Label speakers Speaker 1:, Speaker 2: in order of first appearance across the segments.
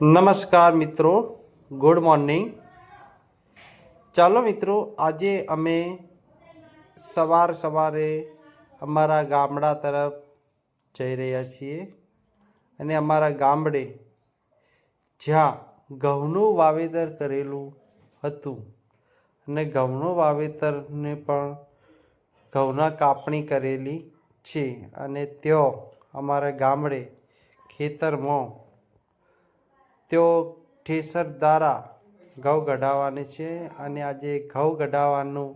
Speaker 1: નમસ્કાર મિત્રો, good morning. ચાલો મિત્રો, આજે અમે સવાર સવારે અમારા ગામડા તરફ જઈ રહ્યા છીએ અને અમારા ગામડે જ્યાં ઘઉંનું વાવેતર કરેલું હતું અને ઘઉંનું વાવેતરને પણ ઘઉંના કાપણી કરેલી છે અને ત્યાં અમારા ગામડે ખેતરમાં તેઓ ઠેસર દ્વારા ઘઉં કઢાવવાની છે અને આજે ઘઉં કઢાવવાનું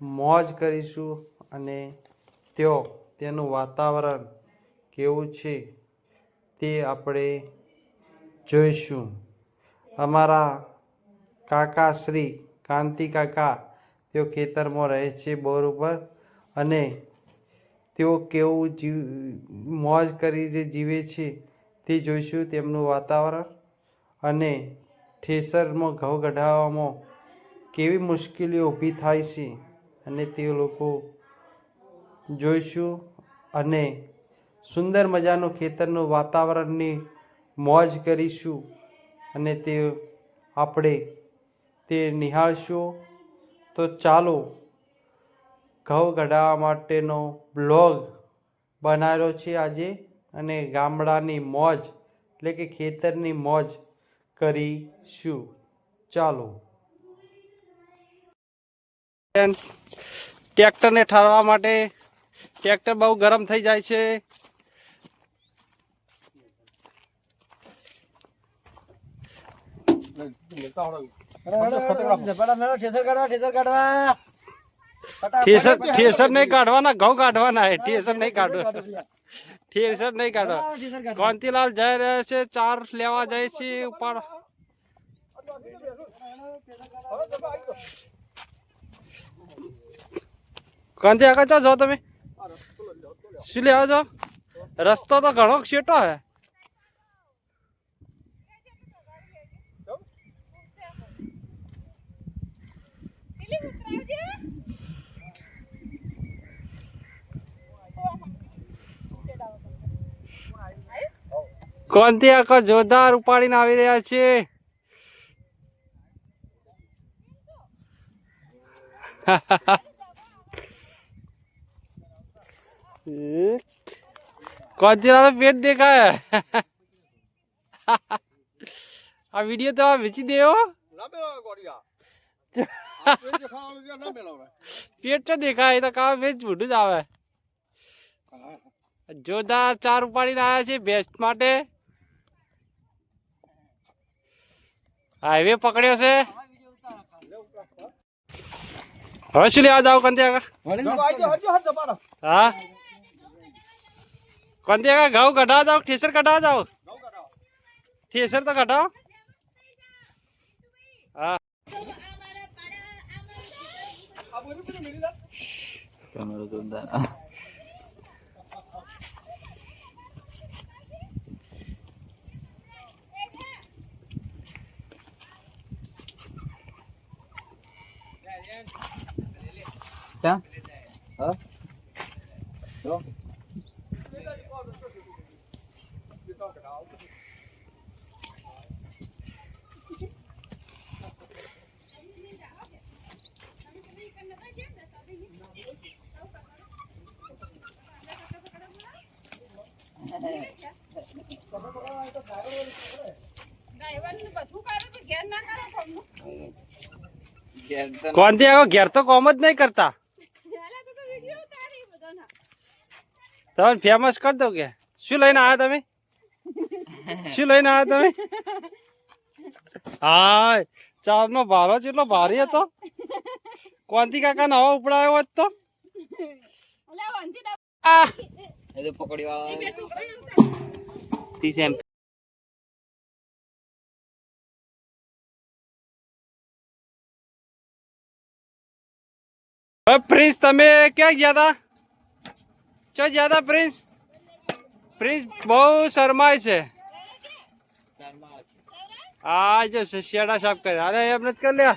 Speaker 1: મોજ કરીશું અને તેઓ તેનું વાતાવરણ કેવું છે તે આપણે જોઈશું. અમારા કાકા શ્રી કાંતિ કાકા તેઓ ખેતરમાં રહે છે બોર ઉપર અને તેઓ કેવું જીવ, મોજ કરીને જીવે છે તે જોઈશું તેમનું વાતાવરણ અને ઠેસરમાં ઘઉં કઢાવવામાં કેવી મુશ્કેલીઓ ઊભી થાય છે અને તે લોકો જોઈશું અને સુંદર મજાનું ખેતરનું વાતાવરણની મોજ કરીશું અને તે આપણે તે નિહાળશું. તો ચાલો ઘઉં કઢાવવા માટેનો બ્લોગ બનાવેલો છે આજે. અને ગામડાની મોજ, એટલે કે ખેતરની મોજ કરીશું. ચાલો. ટ્રેક્ટરને ઠારવા માટે ટ્રેક્ટર બહુ ગરમ થઈ જાય છે. ઠેસર કાઢવાના, ઘઉં કાઢવાના, ઠેસર નહીં કાઢવા ઠેસર નહીં કાઢો. કાંતિલાલ જઈ રહ્યા છે ચાર લેવા જાય છે ઉપર. કાંતિ આગળ જો તમે. શું લેવા છો રસ્તો તો ઘણો છેટો હે કોનથી આખો જોરદાર ઉપાડીને આવી રહ્યા છે? કોનથી તારો પેટ દેખાય? આ વીડિયો તો વેચી દેવો પેટ તો દેખાય તો કામ વેચ મોઢું જ આવે. જોરદાર ચાર ઉપાડીને આવ્યા છે બેસ્ટ માટે. હાઈવે પકડ્યો છે. હવે શું લેવા જાવ કંતિયા હા? કંતે આગળ ઘઉં કઢાવા જાવ ઠેસર કઢાવા જાવ ઠેસર તો કઢાવો. હા.
Speaker 2: કેમેરો જોરદાર ક્યાં હા જો
Speaker 1: કોનથી આગળ ઘેર તો કોમ જ નહીં કરતા. તમે ફેમસ કરી દો કે? શું લઈને આવ્યા તમે? શું લઈને આવ્યા તમે? હા ચાર નો ભારો જેટલો ભારી હતો. કોનથી કાકા નવા ઉપડાયો હોત તો? આ.
Speaker 2: પકડી વાળા
Speaker 1: પ્રિન્સ, તમે ક્યાં ગયા હતા ચો ગયા હતા પ્રિન્સ? પ્રિન્સ બહુ શરમાય છે. આ જો શિયાળા સાફ કરે. અરે, એમ નથી કરી લ્યા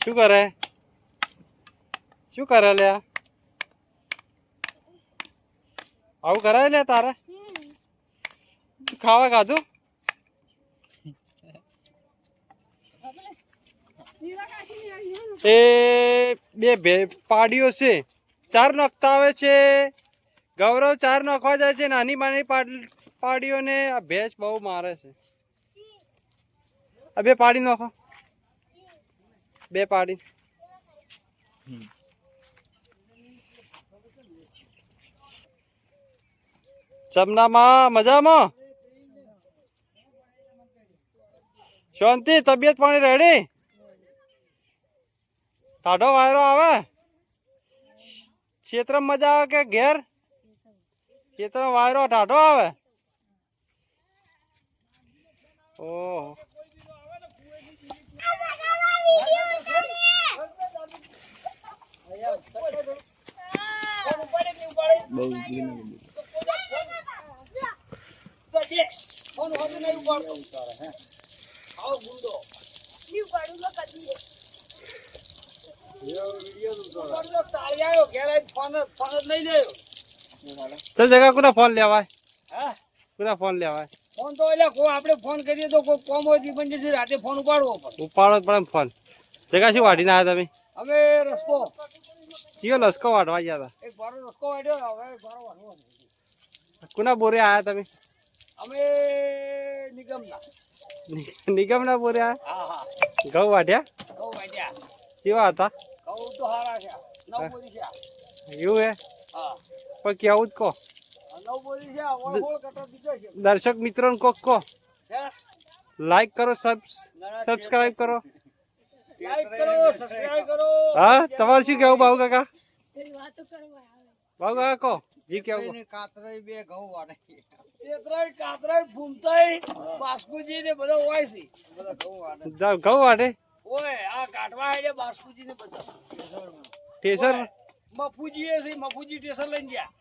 Speaker 1: શું કરે? શું કરે લ્યા? આવું કરાય લે તારે? ખાવા ખાધું? એ બે પાડીઓ છે. ચાર નખતા આવે છે. ગૌરવ ચાર નખવા જાય છે. નાની નાની પાડ- પાડીઓને આ ભેંસ બહુ મારે છે. આ બે પાડી નાખો. બે પાડી. ચમનામાં મજામાં? શાંતિ, તબિયત પાણી રેડી ટાઢો વાયરો આવે. ક્ષેત્રમાં મજા આવે કે ઘેર? ક્ષેત્રમાં વાયરો ટાઢો આવે. ઓહો.
Speaker 2: બહુ
Speaker 1: તો જગા કોના ફોન લેવાય? કોના ફોન લેવાય?
Speaker 3: ફોન તો એટલે કોઈ આપણે ફોન કરીએ તો કોઈ કોમ હોય પણ જશે રાતે ફોન ઉપાડવો પડે.
Speaker 1: ઉપાડો પડે ફોન. જગા શું વાઢીને આવ્યા તમે?
Speaker 3: અમે રસ્કો
Speaker 1: કયો લસકો વાઢવા ગયા
Speaker 3: એક બારો રસ્કો વાળ્યો હવે બારો વાળવો
Speaker 1: કોના બોરે આવ્યા તમે?
Speaker 3: અમે નિગમના.
Speaker 1: નિગમના બોરે આવ્યા?
Speaker 3: હા હા.
Speaker 1: ઘઉં વાટ્યા
Speaker 3: ઘઉં વાઢ્યા.
Speaker 1: કેવા હતા?
Speaker 3: ઘઉં તો હારા છે. નવ બોરી છે.
Speaker 1: એવું હે?
Speaker 3: હા.
Speaker 1: પણ કેવું જ કહો.
Speaker 3: નવ બોરી છે. ઓળ ઓળ કટા છે.
Speaker 1: દર્શક મિત્રોને કોક કહો. લાઈક કરો સબ સબસ્ક્રાઇબ કરો.
Speaker 3: લાઈક કરો સબસ્ક્રાઇબ કરો.
Speaker 1: હા તમારે શું કેવું બાબુ કાકા? બાબુ કાકા કહો. જી કેવું કહો.
Speaker 3: એતરાય કાતરાય ફૂમતાય બાસ્કુજી ને બધા હોય છે.
Speaker 1: ઘઉં વાટે
Speaker 3: ઓય આ કાઢવા હેડે બાસ્કુજી ને બધા.
Speaker 1: ટેશન
Speaker 3: મફુજી એ છે મફુજી ટેસર લઈને ગયા.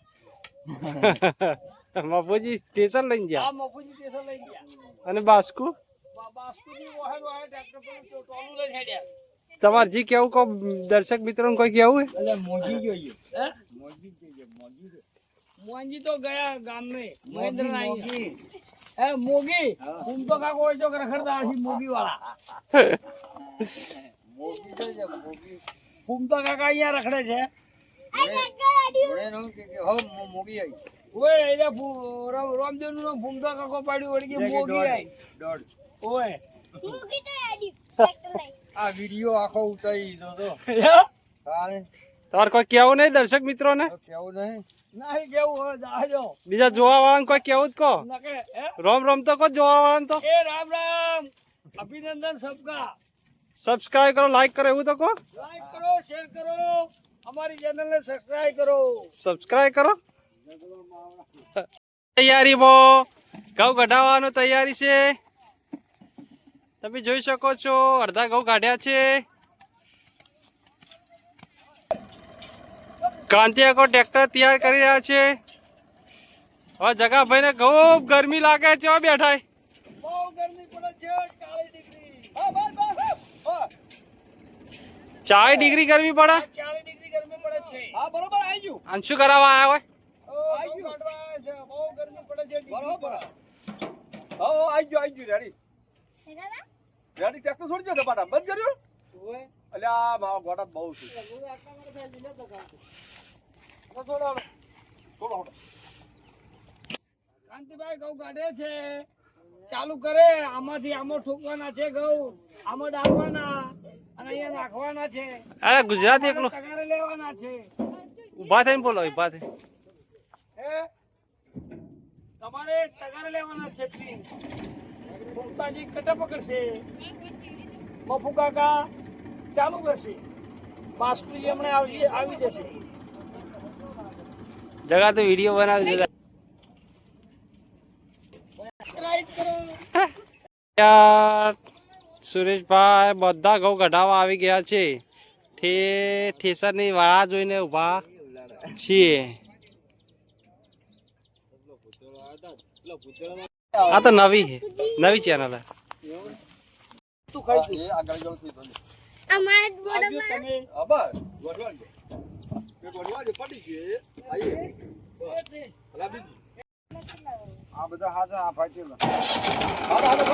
Speaker 1: ગયા?
Speaker 3: મફુજી લઈને ગયા.
Speaker 1: અને બાસ્કુ?
Speaker 3: બાસ્કુજી ટોલું લઈને હેડ્યા.
Speaker 1: તમારે જી કેવું કહો દર્શક મિત્રો કોઈ કેવું મોજી
Speaker 3: જોઈએ મોંજી તો ગયા ગામે મહેન્દ્ર નાઈ હે મોગી હું. તો કાકો હોય તો રખડતા મોગી વાળા ફૂમતા કાકા અહીંયા રખડે છે. ઓય એટલે રામ- કાકો વળી મોગી ઓય.
Speaker 4: આ વીડિયો આખો ઉતારી દીધો તો?
Speaker 1: તમારે કોઈ કેવું નહીં દર્શક મિત્રોને?
Speaker 4: કેવું નહીં?
Speaker 3: નહીં કેવું જાજો.
Speaker 1: બીજા જોવા વાળાને કોઈ કેવું જ કહો.
Speaker 3: નકે હે?
Speaker 1: રોમ રોમ તો કહો જોવા વાળાને તો.
Speaker 3: એ રામ રામ. અભિનંદન સબકા.
Speaker 1: સબસ્ક્રાઇબ કરો લાઈક કરો એવું તો કહો.
Speaker 3: લાઈક કરો શેર કરો અમારી ચેનલને સબસ્ક્રાઇબ કરો.
Speaker 1: સબસ્ક્રાઇબ કરો. તૈયારીમાં ઘઉં કઢાવવાનું તૈયારી છે. તમે જોઈ શકો છો અડધા ઘઉં કાઢ્યા છે. કાંતિયાકો ટ્રેક્ટર તૈયાર કરી રહ્યા છે. હવે જગાભાઈને ખૂબ ગરમી લાગે છે બેઠા
Speaker 3: બહુ ગરમી પડે છે 40 ડિગ્રી
Speaker 1: ચાર ડિગ્રી ગરમી પડે?
Speaker 3: 40 ડિગ્રી ગરમી પડે છે
Speaker 4: હા બરોબર આવી ગયું.
Speaker 1: અને શું કરવા આવ્યા હોય.
Speaker 3: બહુ ગરમી પડે છે
Speaker 4: બરોબર. હો આવી ગયું આવી ગયું રેડી. રેડી ટ્રેક્ટર છોડી દો પાટા બંધ કર્યું? અલ્યા મારો ગોડા બહુ છે.
Speaker 3: હું આટલા માટે થાય લીધો તો કામ.
Speaker 4: છોડો છોડો
Speaker 3: કાંતિભાઈ ઘઉં કાઢે છે. ચાલુ કરે. આમાંથી આમાં ઠોકવાના છે ઘઉં. આમાં ડાળવાના નાખવાના છે.
Speaker 1: અરે ગુજરાતી એકલો.
Speaker 3: લેવાના છે.
Speaker 1: ઊભા થઈને બોલો ઊભા થઈ
Speaker 3: તમારે તગારે લેવાના છે પ્લીઝ ભૂમતાજી કટા પકડશે મફુ કાકા ચાલુ કરશે. બાસ્કુજી હમણાં આવશે આવી જશે.
Speaker 1: જગા તો વીડિયો બનાવી દીધા
Speaker 3: કરો.
Speaker 1: યાર. સુરેશભાઈ, બધા ઘઉં કઢાવા આવી ગયા છે. ઠે, ઠેસરની વાળા જોઈને ઊભા છીએ. આ તો નવી નવી ચેનલ
Speaker 4: આગળ